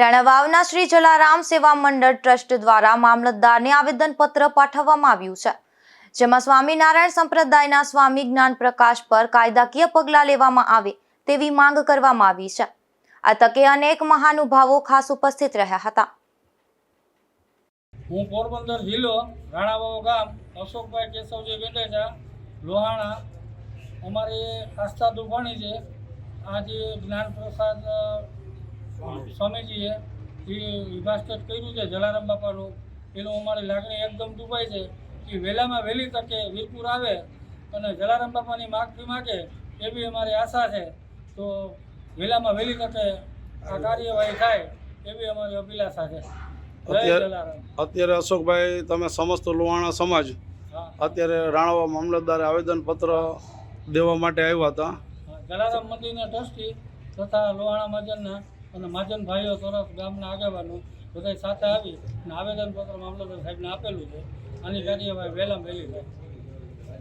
રાણાવાવના શ્રી જલારામ સેવા મંડળ ટ્રસ્ટ દ્વારા મામલતદારને આવેદનપત્ર પાઠવવામાં આવ્યું છે. જેમાં સ્વામિનારાયણ સંપ્રદાયના સ્વામી જ્ઞાન પ્રકાશ પર કાયદાકીય પગલાં લેવામાં આવે તેવી માંગ કરવામાં આવી છે. આ તકે અનેક મહાનુભાવો ખાસ ઉપસ્થિત રહ્યા હતા. હું પોરબંદર જિલ્લો રાણાવાવ ગામ અશોકભાઈ કેશવજી વેડેજા લોહાણા અમારી આસ્થા દુભાણી છે. આજે જ્ઞાન પ્રસાદ સ્વામીજીએ જે વિભાસ્ટેડ કર્યું છે જલારામ બાપાનું એનું અમારી લાગણી એકદમ દુભાઈ છે કે વહેલામાં વહેલી તકે વીરપુર આવે અને જલારામ બાપાની માગણી માગે એવી અમારી આશા છે. તો વહેલામાં વહેલી તકે આ કાર્યવાહી થાય એવી અમારી અભિલાષા છે. અત્યારે- અશોકભાઈ તમે સમસ્ત લોહાણા સમાજ અત્યારે રાણાવા મામલતદારે આવેદનપત્ર દેવા માટે આવ્યા હતા. જલારામ મંદિરના ટ્રસ્ટી તથા લોહાણા મહાજનના અને મહાજન ભાઈઓ તરફ ગામના આગેવાનો બધા સાથે આવી અને આવેદનપત્ર મામલતદાર સાહેબને આપેલું છે. આની કાર્યવાહી વહેલામાં વહેલી થાય.